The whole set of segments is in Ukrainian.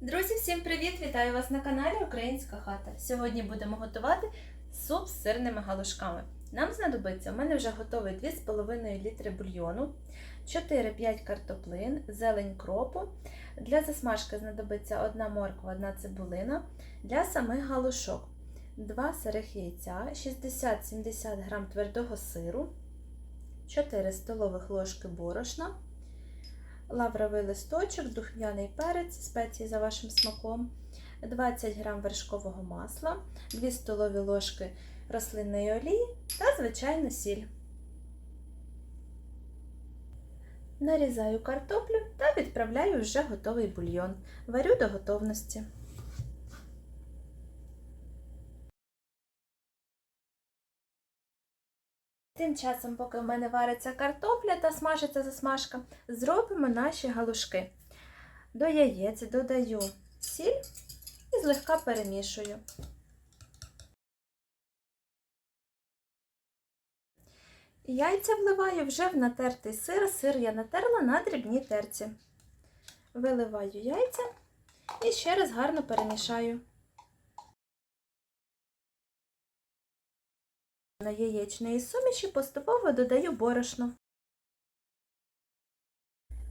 Друзі, всім привіт! Вітаю вас на каналі Українська хата. Сьогодні будемо готувати суп з сирними галушками. Нам знадобиться, у мене вже готовий 2,5 літри бульйону, 4-5 картоплин, зелень кропу. Для засмажки знадобиться 1 морква, 1 цибулина. Для самих галушок 2 сирих яйця, 60-70 г твердого сиру, 4 столових ложки борошна лавровий листочок, духмяний перець, спеції за вашим смаком, 20 г вершкового масла, 2 столові ложки рослинної олії та звичайно сіль. Нарізаю картоплю та відправляю вже готовий бульйон. Варю до готовності. Тим часом, поки в мене вариться картопля та смажиться засмажка, зробимо наші галушки. До яєць додаю сіль і злегка перемішую. Яйця вливаю вже в натертий сир. Сир я натерла на дрібній терці. Виливаю яйця і ще раз гарно перемішаю. На яєчної суміші поступово додаю борошно.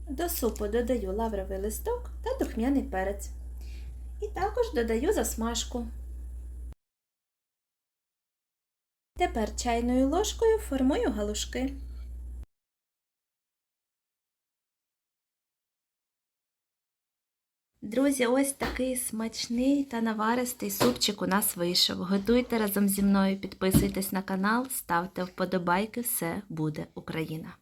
До супу додаю лавровий листок та духмяний перець. І також додаю засмажку. Тепер чайною ложкою формую галушки. Друзі, ось такий смачний та наваристий супчик у нас вийшов. Готуйте разом зі мною, підписуйтесь на канал, ставте вподобайки, все буде Україна!